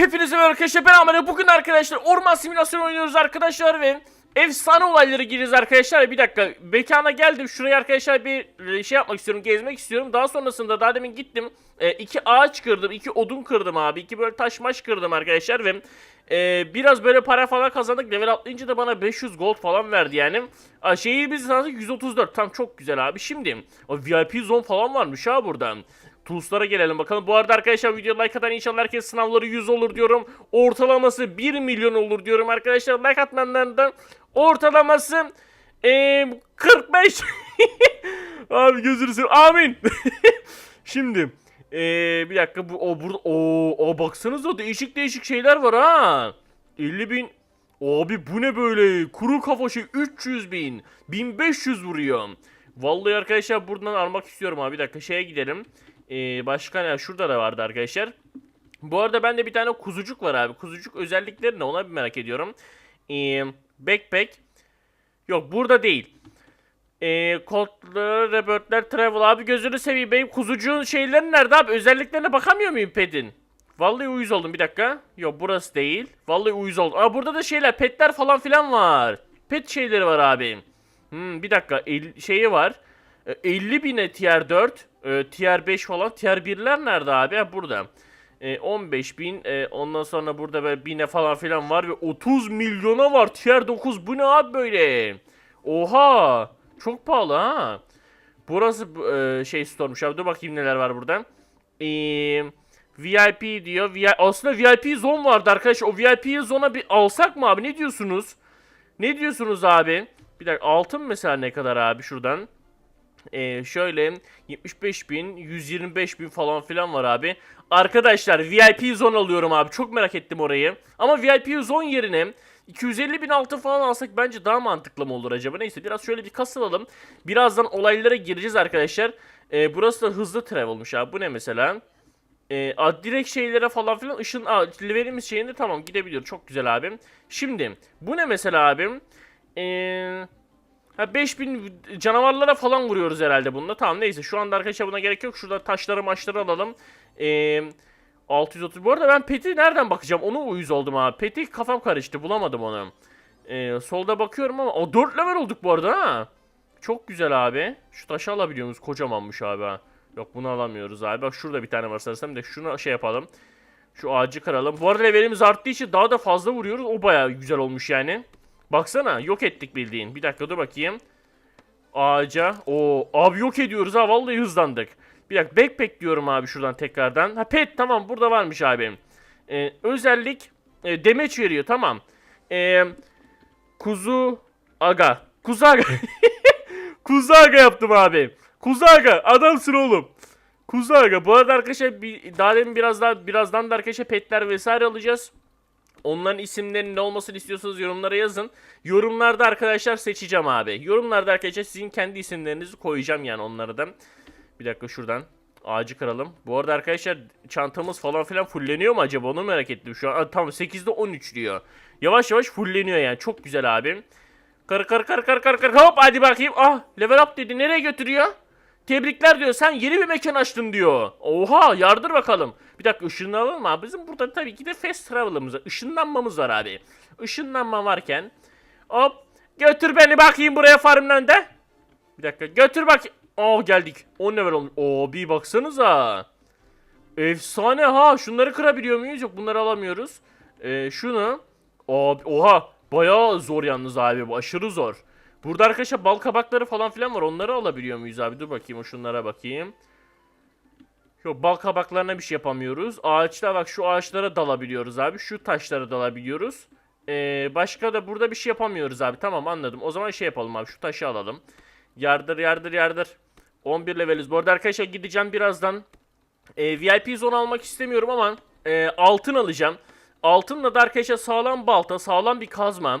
Hepinize merhaba arkadaşlar ben Ahmet. Bugün arkadaşlar orman simülasyonu oynuyoruz arkadaşlar ve efsane olayları gireceğiz arkadaşlar. Bir dakika mekana geldim. Şuraya arkadaşlar bir e, şey yapmak istiyorum. Gezmek istiyorum. Daha sonrasında daha demin gittim. E, iki ağaç kırdım. iki odun kırdım abi. iki böyle taş maş kırdım arkadaşlar ve e, biraz böyle para falan kazandık. Level atlayınca da bana 500 gold falan verdi yani. Şeyi biz sandık 134. Tam çok güzel abi. Şimdi o VIP zone falan varmış ha burada. Tools'lara gelelim bakalım. Bu arada arkadaşlar video like atan inşallah herkes sınavları 100 olur diyorum. Ortalaması 1 milyon olur diyorum arkadaşlar. Like atmanlardan ortalaması eee 45. Abi gözünü seveyim. Amin. Şimdi eee bir dakika bu o burada o o baksanıza değişik değişik şeyler var ha. 50 bin Abi bu ne böyle? Kuru kafa şey 300 bin. 1500 vuruyor. Vallahi arkadaşlar buradan almak istiyorum abi. Bir dakika şeye gidelim. Ee, başka ne? Şurada da vardı arkadaşlar. Bu arada bende bir tane kuzucuk var abi. Kuzucuk özellikleri ne? Ona bir merak ediyorum. Ee, backpack. Yok burada değil. Ee, kodlar, reportlar, travel abi gözünü seveyim. Benim kuzucuğun şeyleri nerede abi? Özelliklerine bakamıyor muyum pedin? Vallahi uyuz oldum bir dakika. Yok burası değil. Vallahi uyuz oldum. Aa burada da şeyler petler falan filan var. Pet şeyleri var abi. Hmm, bir dakika el, şeyi var. E, 50 bine tier 4. e, tier 5 falan. Tier 1'ler nerede abi? Ha, burada. E, 15 bin. e, ondan sonra burada böyle bine falan filan var. Ve 30 milyona var. Tier 9. Bu ne abi böyle? Oha. Çok pahalı ha. Burası e, şey store'muş abi. Dur bakayım neler var burada. Eee... VIP diyor. Vi Aslında VIP zone vardı arkadaşlar. O VIP zone'a bir alsak mı abi? Ne diyorsunuz? Ne diyorsunuz abi? Bir dakika altın mesela ne kadar abi şuradan? Ee, şöyle 75 bin, 125 bin falan filan var abi. Arkadaşlar VIP zone alıyorum abi. Çok merak ettim orayı. Ama VIP zone yerine 250 bin altın falan alsak bence daha mantıklı mı olur acaba? Neyse biraz şöyle bir kasılalım. Birazdan olaylara gireceğiz arkadaşlar. Ee, burası da hızlı travel'mış abi. Bu ne mesela? E, a, direkt şeylere falan filan ışın a, levelimiz şeyinde tamam gidebiliyor. Çok güzel abim. Şimdi bu ne mesela abim? Eee Ha 5000 canavarlara falan vuruyoruz herhalde bununla. Tamam neyse şu anda arkadaşlar buna gerek yok. Şurada taşları maçları alalım. Ee, 630. Bu arada ben peti nereden bakacağım? Onu uyuz oldum abi. Peti kafam karıştı. Bulamadım onu. Ee, solda bakıyorum ama o 4 level olduk bu arada ha. Çok güzel abi. Şu taşı alabiliyor muyuz? Kocamanmış abi ha. Yok bunu alamıyoruz abi. Bak şurada bir tane var sanırsam. De şunu şey yapalım. Şu ağacı kıralım. Bu arada levelimiz arttığı için daha da fazla vuruyoruz. O bayağı güzel olmuş yani. Baksana yok ettik bildiğin. Bir dakika dur bakayım. Ağaca. O abi yok ediyoruz ha vallahi hızlandık. Bir dakika backpack diyorum abi şuradan tekrardan. Ha pet tamam burada varmış abi. Ee, özellik e, demeç veriyor tamam. Ee, kuzu aga. Kuzu aga. kuzu aga yaptım abi. Kuzu aga adamsın oğlum. Kuzu aga. Bu arada arkadaşlar bir, daha demin biraz daha birazdan da arkadaşlar petler vesaire alacağız. Onların isimlerinin ne olmasını istiyorsanız yorumlara yazın. Yorumlarda arkadaşlar seçeceğim abi. Yorumlarda arkadaşlar sizin kendi isimlerinizi koyacağım yani onlara da. Bir dakika şuradan ağacı kıralım. Bu arada arkadaşlar çantamız falan filan fulleniyor mu acaba onu merak ettim şu an. Aa, tamam 8'de 13 diyor. Yavaş yavaş fulleniyor yani çok güzel abi. Kır kır kır kır kır kır hop hadi bakayım. Ah level up dedi nereye götürüyor? Tebrikler diyor. Sen yeni bir mekan açtın diyor. Oha yardır bakalım. Bir dakika ışınlanalım mı? Bizim burada tabii ki de fast travel'ımız var. Işınlanmamız var abi. Işınlanma varken. Hop. Götür beni bakayım buraya farmın önünde. Bir dakika götür bak. Oo geldik. 10 level olmuş. Oo bir baksanıza. Efsane ha. Şunları kırabiliyor muyuz? Yok bunları alamıyoruz. Ee, şunu. Abi, oha. Bayağı zor yalnız abi bu. Aşırı zor. Burada arkadaşlar bal kabakları falan filan var. Onları alabiliyor muyuz abi? Dur bakayım o şunlara bakayım. Yok bal kabaklarına bir şey yapamıyoruz. Ağaçta bak şu ağaçlara dalabiliyoruz abi. Şu taşlara dalabiliyoruz. Ee, başka da burada bir şey yapamıyoruz abi. Tamam anladım. O zaman şey yapalım abi. Şu taşı alalım. Yardır yardır yardır. 11 leveliz. Bu arada arkadaşlar gideceğim birazdan. Ee, VIP zone almak istemiyorum ama e, altın alacağım. Altınla da arkadaşlar sağlam balta, sağlam bir kazma,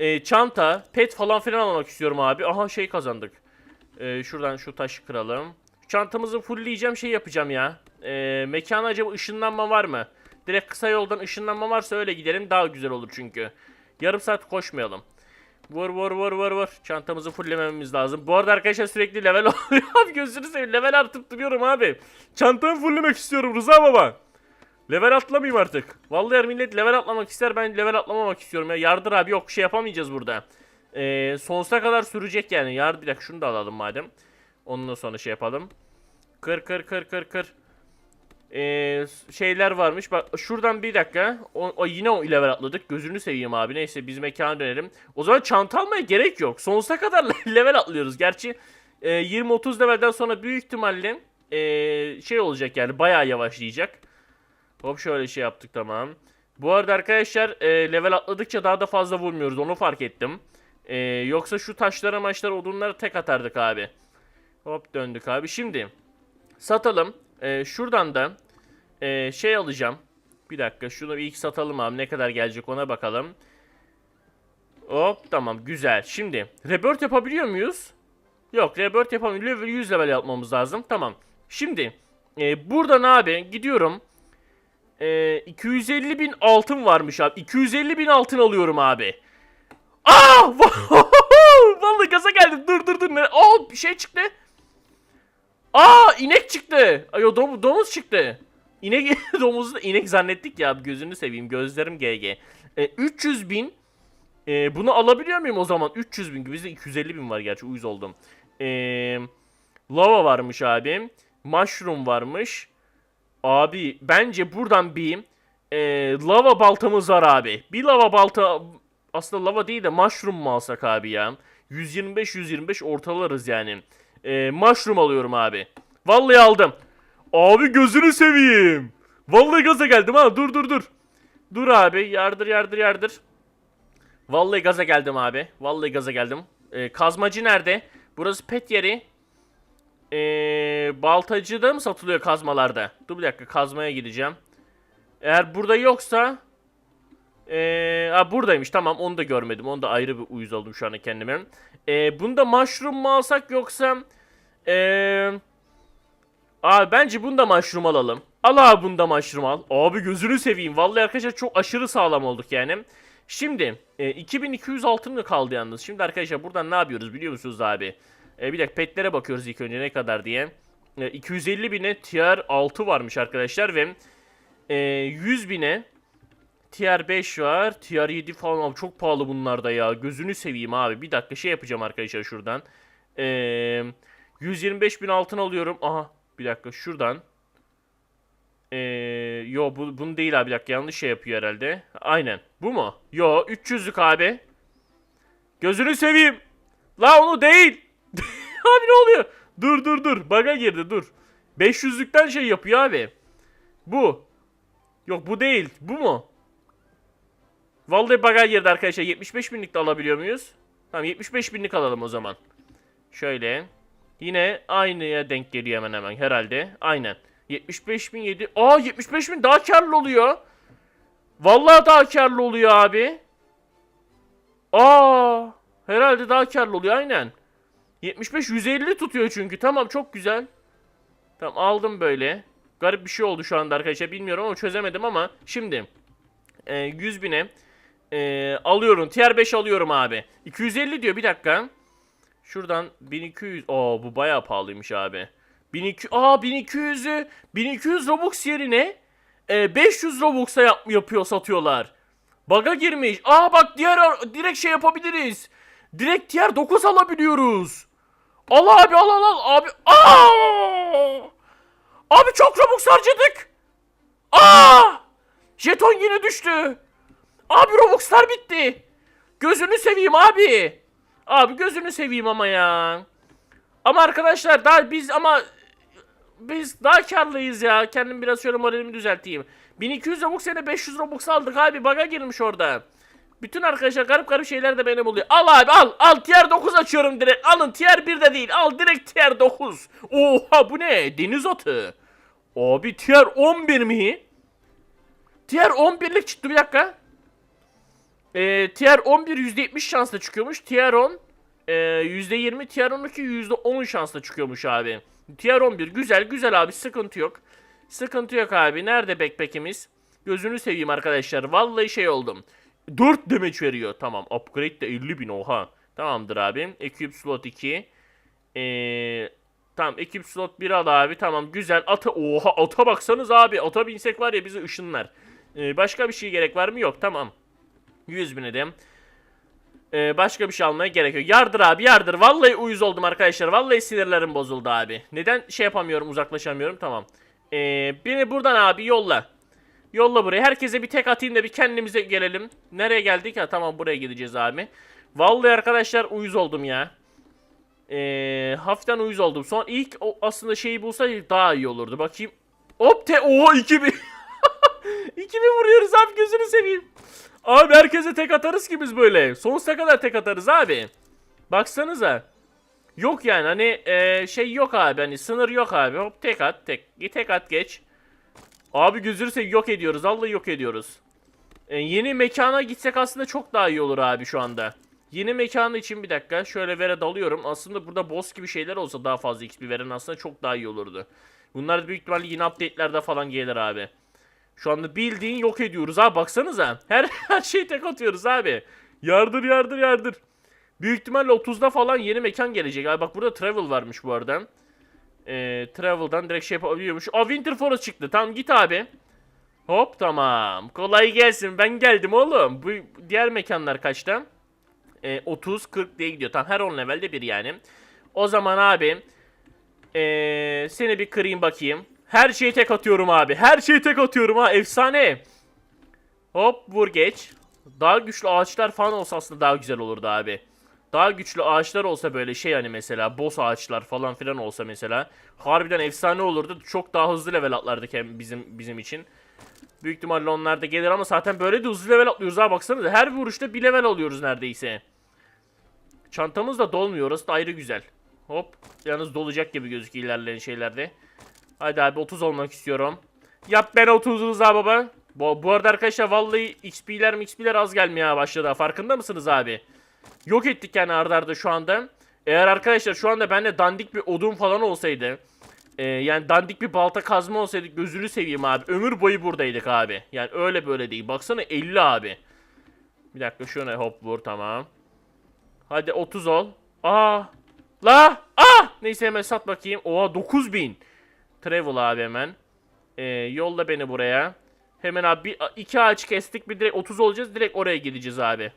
e, çanta, pet falan filan almak istiyorum abi. Aha şey kazandık. E, şuradan şu taşı kıralım. Çantamızı fullleyeceğim şey yapacağım ya. E, mekana acaba ışınlanma var mı? Direkt kısa yoldan ışınlanma varsa öyle gidelim daha güzel olur çünkü. Yarım saat koşmayalım. Vur vur vur vur vur. Çantamızı fulllememiz lazım. Bu arada arkadaşlar sürekli level oluyor. gözünü seveyim level artıp duruyorum abi. Çantamı fulllemek istiyorum Rıza baba. Level atlamayayım artık. Vallahi eğer millet level atlamak ister ben level atlamamak istiyorum ya. Yardır abi yok şey yapamayacağız burada. Ee, sonsuza kadar sürecek yani. Yard bir dakika şunu da alalım madem. Ondan sonra şey yapalım. Kır kır kır kır kır. Ee, şeyler varmış. Bak şuradan bir dakika. O, o yine o level atladık. Gözünü seveyim abi. Neyse biz mekana dönelim. O zaman çanta almaya gerek yok. Sonsuza kadar level atlıyoruz. Gerçi e, 20-30 levelden sonra büyük ihtimalle e, şey olacak yani bayağı yavaşlayacak. Hop şöyle şey yaptık tamam. Bu arada arkadaşlar e, level atladıkça daha da fazla vurmuyoruz. Onu fark ettim. E, yoksa şu taşlara maçlara odunları tek atardık abi. Hop döndük abi. Şimdi satalım. E, şuradan da e, şey alacağım. Bir dakika şunu ilk satalım abi. Ne kadar gelecek ona bakalım. Hop tamam güzel. Şimdi rebirth yapabiliyor muyuz? Yok rebirth yapamıyoruz. 100 level yapmamız lazım. Tamam. Şimdi e, buradan abi gidiyorum. E, 250 bin altın varmış abi. 250 bin altın alıyorum abi. Aa! Vallahi gaza geldim. Dur dur dur. Aa bir şey çıktı. Aa inek çıktı. Ay o dom- domuz çıktı. İnek domuzu da inek zannettik ya. Gözünü seveyim. Gözlerim GG. E, 300 bin. E, bunu alabiliyor muyum o zaman? 300 bin. Bizde 250 bin var gerçi. Uyuz oldum. E, lava varmış abi. Mushroom varmış. Abi bence buradan bir e, lava baltamız var abi. Bir lava balta aslında lava değil de mushroom mu alsak abi ya? 125-125 ortalarız yani. E, mushroom alıyorum abi. Vallahi aldım. Abi gözünü seveyim. Vallahi gaza geldim ha. Dur dur dur. Dur abi. Yardır yardır yardır. Vallahi gaza geldim abi. Vallahi gaza geldim. E, kazmacı nerede? Burası pet yeri. Ee, baltacıda mı satılıyor kazmalarda? Dur bir dakika kazmaya gideceğim. Eğer burada yoksa ee, ha buradaymış tamam onu da görmedim. Onu da ayrı bir uyuz oldum şu anda kendime. Ee, bunda mushroom mu alsak yoksa ee, Abi bence bunda mushroom alalım. Al abi bunda mushroom al. Abi gözünü seveyim. Vallahi arkadaşlar çok aşırı sağlam olduk yani. Şimdi e, 2200 altın mı kaldı yalnız? Şimdi arkadaşlar buradan ne yapıyoruz biliyor musunuz abi? E, bir dakika petlere bakıyoruz ilk önce ne kadar diye. E, 250 bine tier 6 varmış arkadaşlar ve e, 100 bine tier 5 var. Tier 7 falan abi çok pahalı bunlar da ya. Gözünü seveyim abi. Bir dakika şey yapacağım arkadaşlar şuradan. E, 125 bin altın alıyorum. Aha bir dakika şuradan. Ee, yo bu, bunu değil abi bir dakika yanlış şey yapıyor herhalde. Aynen. Bu mu? Yo 300'lük abi. Gözünü seveyim. La onu değil. abi ne oluyor? Dur dur dur. Baga girdi dur. 500'lükten şey yapıyor abi. Bu. Yok bu değil. Bu mu? Vallahi baga girdi arkadaşlar. 75 binlik de alabiliyor muyuz? Tamam 75 binlik alalım o zaman. Şöyle. Yine aynıya denk geliyor hemen hemen herhalde. Aynen. 75 bin 7. Aa 75 bin daha karlı oluyor. Vallahi daha karlı oluyor abi. Aa herhalde daha karlı oluyor aynen. 75 150 tutuyor çünkü. Tamam çok güzel. Tamam aldım böyle. Garip bir şey oldu şu anda arkadaşlar bilmiyorum ama çözemedim ama şimdi e, 100 bine e, alıyorum. Tier 5 alıyorum abi. 250 diyor bir dakika. Şuradan 1200. Aa bu bayağı pahalıymış abi. 1200 Aa 1200'ü 1200 Robux yerine e, 500 Robux'a yap, yapıyor satıyorlar. Baga girmiş. Aa bak diğer direkt şey yapabiliriz. Direkt diğer 9 alabiliyoruz. Al abi al al al abi. Aa! Abi çok Robux harcadık. Aa! Jeton yine düştü. Abi Robux'lar bitti. Gözünü seveyim abi. Abi gözünü seveyim ama ya. Ama arkadaşlar daha biz ama biz daha karlıyız ya. Kendim biraz şöyle moralimi düzelteyim. 1200 Robux sene 500 Robux aldık abi. Baga girmiş orada. Bütün arkadaşlar garip garip şeyler de beni buluyor. Al abi al. Al tier 9 açıyorum direkt. Alın tier 1 de değil. Al direkt tier 9. Oha bu ne? Deniz atı. Abi tier 11 mi? Tier 11'lik çıktı bir dakika. Ee, tier 11 %70 şansla çıkıyormuş. Tier 10 e, %20, tier 12 %10 şansla çıkıyormuş abi. Tier 11 güzel güzel abi sıkıntı yok. Sıkıntı yok abi. Nerede backpack'imiz? Gözünü seveyim arkadaşlar. Vallahi şey oldum. 4 damage veriyor. Tamam upgrade de 50 bin oha. Tamamdır abi. Equip slot 2. Ee, Tamam ekip slot 1 al abi. Tamam güzel. Ata oha ata baksanız abi. Ata binsek var ya bizi ışınlar. Ee, başka bir şey gerek var mı? Yok tamam. 100 bin edim. Ee, başka bir şey almaya gerek yok. Yardır abi yardır. Vallahi uyuz oldum arkadaşlar. Vallahi sinirlerim bozuldu abi. Neden şey yapamıyorum uzaklaşamıyorum tamam. Ee, beni buradan abi yolla. Yolla buraya. Herkese bir tek atayım da bir kendimize gelelim. Nereye geldik? Ha tamam buraya gideceğiz abi. Vallahi arkadaşlar uyuz oldum ya. Ee, hafiften uyuz oldum. Son ilk o aslında şeyi bulsaydık daha iyi olurdu. Bakayım. Hop te oha 2000. 2000 vuruyoruz abi gözünü seveyim. Abi herkese tek atarız ki biz böyle. Sonsuza kadar tek atarız abi. Baksanıza. Yok yani hani e, şey yok abi hani sınır yok abi. Hop tek at tek. Tek at geç. Abi seveyim yok ediyoruz. Vallahi yok ediyoruz. E, yeni mekana gitsek aslında çok daha iyi olur abi şu anda. Yeni mekanı için bir dakika şöyle vere dalıyorum. Aslında burada boss gibi şeyler olsa daha fazla XP veren aslında çok daha iyi olurdu. Bunlar büyük ihtimalle yeni update'lerde falan gelir abi. Şu anda bildiğin yok ediyoruz abi baksanıza. Her, her şeyi tek atıyoruz abi. Yardır yardır yardır. Büyük ihtimalle 30'da falan yeni mekan gelecek. Abi bak burada travel varmış bu arada. Ee, travel'dan direkt şey yapabiliyormuş. Aa Winter Forest çıktı. Tamam git abi. Hop tamam. Kolay gelsin. Ben geldim oğlum. Bu diğer mekanlar kaçta? Ee, 30 40 diye gidiyor. Tamam her 10 levelde bir yani. O zaman abi ee, seni bir kırayım bakayım. Her şeyi tek atıyorum abi. Her şeyi tek atıyorum ha. Efsane. Hop vur geç. Daha güçlü ağaçlar falan olsa aslında daha güzel olurdu abi. Daha güçlü ağaçlar olsa böyle şey hani mesela boss ağaçlar falan filan olsa mesela harbiden efsane olurdu. Çok daha hızlı level atlardık hem bizim bizim için. Büyük ihtimalle onlar da gelir ama zaten böyle de hızlı level atlıyoruz ha baksanıza. Her vuruşta bir level alıyoruz neredeyse. Çantamız da dolmuyor orası da ayrı güzel. Hop yalnız dolacak gibi gözüküyor ilerleyen şeylerde. Hadi abi 30 olmak istiyorum. Yap ben 30 Rıza baba. Bu, bu arada arkadaşlar vallahi XP'ler XP'ler az gelmeye başladı. ha. Farkında mısınız abi? Yok ettik yani ardarda arda şu anda. Eğer arkadaşlar şu anda bende dandik bir odun falan olsaydı. e, yani dandik bir balta kazma olsaydı gözünü seveyim abi. Ömür boyu buradaydık abi. Yani öyle böyle değil. Baksana 50 abi. Bir dakika şuna hop vur tamam. Hadi 30 ol. Aa. La. Ah. Neyse hemen sat bakayım. Oha 9000. Travel abi hemen. Ee, yolla beni buraya. Hemen abi bir, iki ağaç kestik. Bir direkt 30 olacağız. Direkt oraya gideceğiz abi.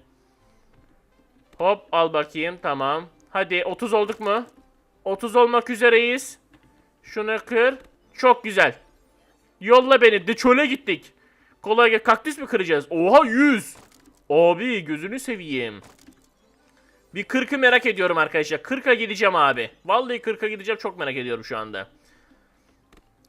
Hop al bakayım. Tamam. Hadi 30 olduk mu? 30 olmak üzereyiz. Şunu kır. Çok güzel. Yolla beni. De çöle gittik. Kolay gel. Kaktüs mü kıracağız? Oha 100. Abi gözünü seveyim. Bir 40'ı merak ediyorum arkadaşlar. 40'a gideceğim abi. Vallahi 40'a gideceğim. Çok merak ediyorum şu anda.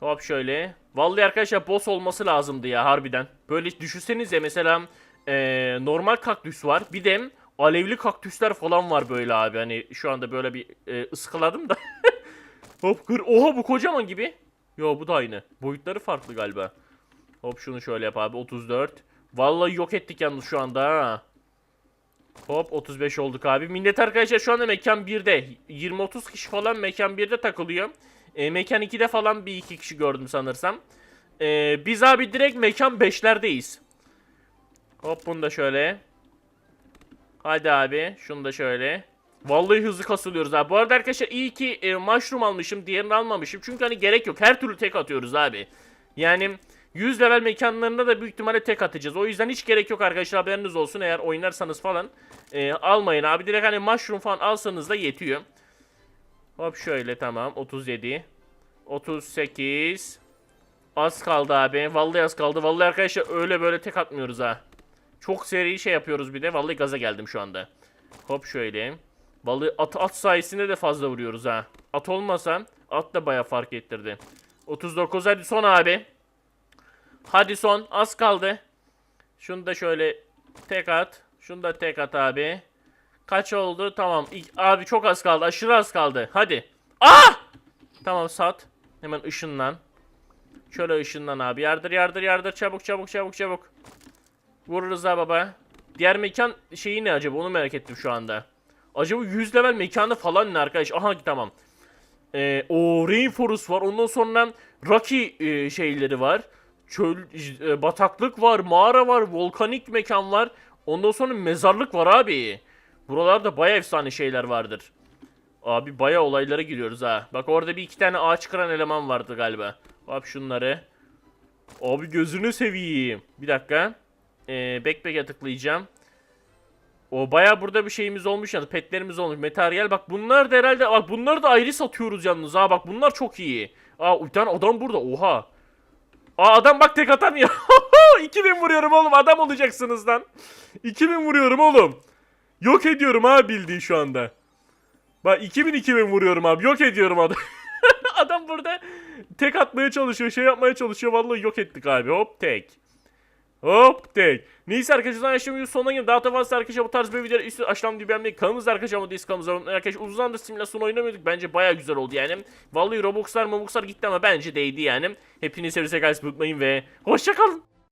Hop şöyle. Vallahi arkadaşlar boss olması lazımdı ya harbiden. Böyle düşünsenize mesela eee, normal kaktüs var. Bir de alevli kaktüsler falan var böyle abi. Hani şu anda böyle bir e, ıskaladım da. Hop kır. Oha bu kocaman gibi. Yo bu da aynı. Boyutları farklı galiba. Hop şunu şöyle yap abi. 34. Vallahi yok ettik yalnız şu anda ha. Hop 35 olduk abi. Millet arkadaşlar şu anda mekan 1'de. 20-30 kişi falan mekan 1'de takılıyor. E, mekan 2'de falan bir iki kişi gördüm sanırsam. E, biz abi direkt mekan 5'lerdeyiz. Hop bunu da şöyle. Hadi abi şunu da şöyle. Vallahi hızlı kasılıyoruz abi. Bu arada arkadaşlar iyi ki e, mushroom almışım. Diğerini almamışım. Çünkü hani gerek yok. Her türlü tek atıyoruz abi. Yani 100 level mekanlarında da büyük ihtimalle tek atacağız. O yüzden hiç gerek yok arkadaşlar haberiniz olsun. Eğer oynarsanız falan e, almayın abi. Direkt hani mushroom falan alsanız da yetiyor. Hop şöyle tamam. 37. 38. Az kaldı abi. Vallahi az kaldı. Vallahi arkadaşlar öyle böyle tek atmıyoruz ha. Çok seri şey yapıyoruz bir de. Vallahi gaza geldim şu anda. Hop şöyle. Vallahi at, at sayesinde de fazla vuruyoruz ha. At olmasa at da baya fark ettirdi. 39 hadi son abi. Hadi son az kaldı. Şunu da şöyle tek at. Şunu da tek at abi. Kaç oldu? Tamam. İlk- abi çok az kaldı. Aşırı az kaldı. Hadi. Ah! Tamam sat. Hemen ışınlan. Şöyle ışınlan abi. Yardır yardır yardır. Çabuk çabuk çabuk çabuk. Vur Rıza baba. Diğer mekan şeyi ne acaba? Onu merak ettim şu anda. Acaba 100 level mekanı falan ne arkadaş? Aha tamam. Ee, o Rainforest var. Ondan sonra Rocky e, şeyleri var. Çöl, e, bataklık var, mağara var, volkanik mekan var. Ondan sonra mezarlık var abi. Buralarda baya efsane şeyler vardır. Abi baya olaylara giriyoruz ha. Bak orada bir iki tane ağaç kıran eleman vardı galiba. Hop şunları. Abi gözünü seveyim. Bir dakika. Ee, backpack'e tıklayacağım. O baya burada bir şeyimiz olmuş yani petlerimiz olmuş. Materyal bak bunlar da herhalde bak bunları da ayrı satıyoruz yalnız ha bak bunlar çok iyi. Aa bir adam burada oha. Aa adam bak tek atan ya. 2000 vuruyorum oğlum adam olacaksınız lan. 2000 vuruyorum oğlum. Yok ediyorum ha bildiğin şu anda. Bak 2000 2000 vuruyorum abi. Yok ediyorum adam. adam burada tek atmaya çalışıyor, şey yapmaya çalışıyor. Vallahi yok ettik abi. Hop tek. Hop tek. Neyse arkadaşlar yaşam videonun sonuna geldim. Daha da fazla arkadaşlar bu tarz bir videoları üstü aşağıdan bir beğenmeyi. Kanalımızda arkadaşlar ama değilse kanalımıza abone. Arkadaşlar uzun zamandır simülasyon oynamıyorduk. Bence baya güzel oldu yani. Vallahi Robux'lar Mobux'lar gitti ama bence değdi yani. Hepinizi seviyorsak unutmayın ve hoşçakalın.